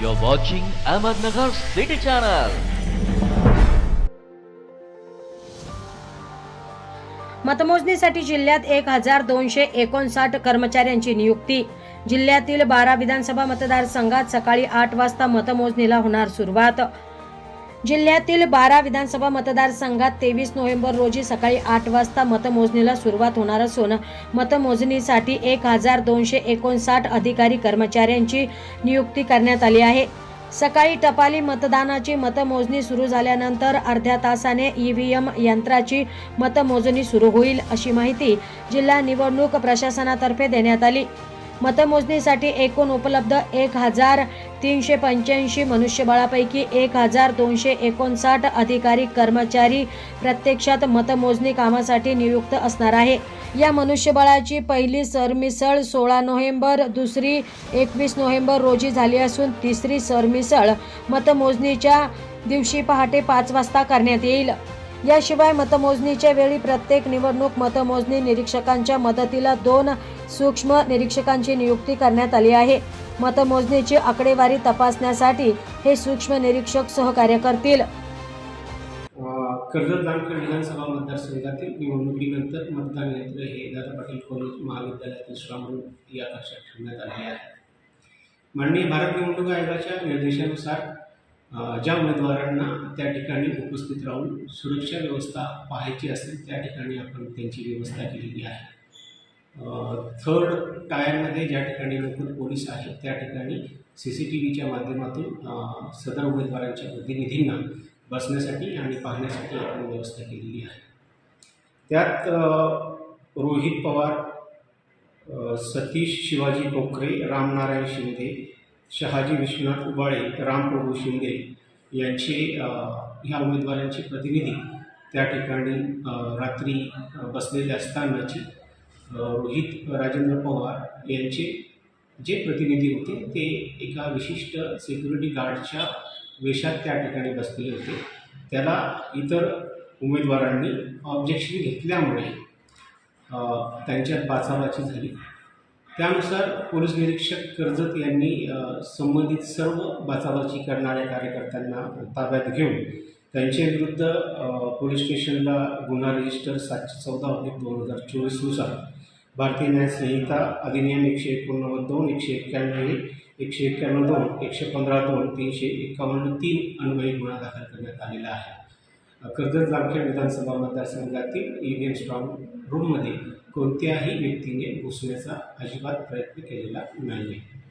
You're watching Ahmednagar City Channel. मतमोजणीसाठी जिल्ह्यात एक हजार दोनशे एकोणसाठ कर्मचाऱ्यांची नियुक्ती जिल्ह्यातील बारा विधानसभा मतदारसंघात सकाळी आठ वाजता मतमोजणीला होणार सुरुवात जिल्ह्यातील बारा विधानसभा मतदारसंघात तेवीस नोव्हेंबर रोजी सकाळी आठ वाजता मतमोजणीला सुरुवात होणार असून मतमोजणीसाठी एक हजार दोनशे एकोणसाठ अधिकारी कर्मचाऱ्यांची नियुक्ती करण्यात आली आहे. सकाळी टपाली मतदानाची मतमोजणी सुरू झाल्यानंतर अर्ध्या तासाने ईव्हीएम यंत्राची मतमोजणी सुरू होईल अशी माहिती जिल्हा निवडणूक प्रशासनातर्फे देण्यात आली. मतमोजणीसाठी एकूण उपलब्ध एक हजार तीनशे पंच्याऐंशी मनुष्यबळापैकी एक हजार दोनशे एकोणसाठ अधिकारी कर्मचारी प्रत्यक्षात मतमोजणी कामासाठी नियुक्त असणार आहे. या मनुष्यबळाची पहिली सरमिसळ सोळा नोव्हेंबर दुसरी एकवीस नोव्हेंबर रोजी झाली असून तिसरी सरमिसळ मतमोजणीच्या दिवशी पहाटे पाच वाजता करण्यात येईल. याशिवाय मतमोजणीच्या वेळी प्रत्येक निवडणूक मतमोजणी निरीक्षकांच्या मदतीला दोन सूक्ष्म निरीक्षकांची नियुक्ती करण्यात आली आहे. मतमोजणीची आकडेवारी तपासण्यासाठी हे सूक्ष्म निरीक्षक सहकार्य करतील. कर्जत जामखेड विधानसभा मतदारसंघातील निवडणुकीनंतर मतदान यंत्र हे दादा पाटील कॉलेज महाविद्यालयातील श्रामरूम या कक्षात ठेवण्यात आले आहे. माननीय भारत निवडणूक आयोगाच्या निर्देशानुसार ज्या उमेदवारांना त्या ठिकाणी उपस्थित राहून सुरक्षा व्यवस्था पाहायची असेल त्या ठिकाणी आपण त्यांची व्यवस्था केलेली आहे. थर्ड टायरमध्ये ज्या ठिकाणी लोकल पोलीस आहेत त्या ठिकाणी सी सी टी व्हीच्या माध्यमातून सदर उमेदवारांच्या प्रतिनिधींना बसण्यासाठी आणि पाहण्यासाठी आपण व्यवस्था केलेली आहे. त्यात रोहित पवार सतीश शिवाजी टोकरे रामनारायण शिंदे शहाजी विश्वनाथ उबाळे रामप्रभू शिंदे यांचे ह्या उमेदवारांचे प्रतिनिधी त्या ठिकाणी रात्री बसलेले असतानाची रोहित राजेंद्र पवार यांचे जे प्रतिनिधी होते ते एका विशिष्ट सिक्युरिटी गार्डच्या वेशात त्या ठिकाणी बसलेले होते. त्याला इतर उमेदवारांनी ऑब्जेक्शन घेतल्यामुळे त्यांच्यात बाचाबाची झाली. त्यानुसार पोलीस निरीक्षक कर्जत यांनी संबंधित सर्व बाचाबाची करणाऱ्या कार्यकर्त्यांना ताब्यात घेऊन त्यांच्याविरुद्ध पोलीस स्टेशनला गुन्हा रजिस्टर सातशे चौदा ऑब्लिक दोन हजार चोवीसनुसार भारतीय न्याय संहिता अधिनियम एकशे एकोणनव्वद दोन एकशे एक्क्याण्णव एक एकशे एक्क्याण्णव दोन एकशे पंधरा दोन तीनशे एकावन्न तीन अन्वयी गुन्हा दाखल करण्यात आलेला आहे. कर्जत जामखेड विधानसभा मतदारसंघातील ई व्ही एम स्ट्रॉंग रूममध्ये कोणत्याही व्यक्तीने घुसण्याचा अजिबात प्रयत्न केलेला नाही आहे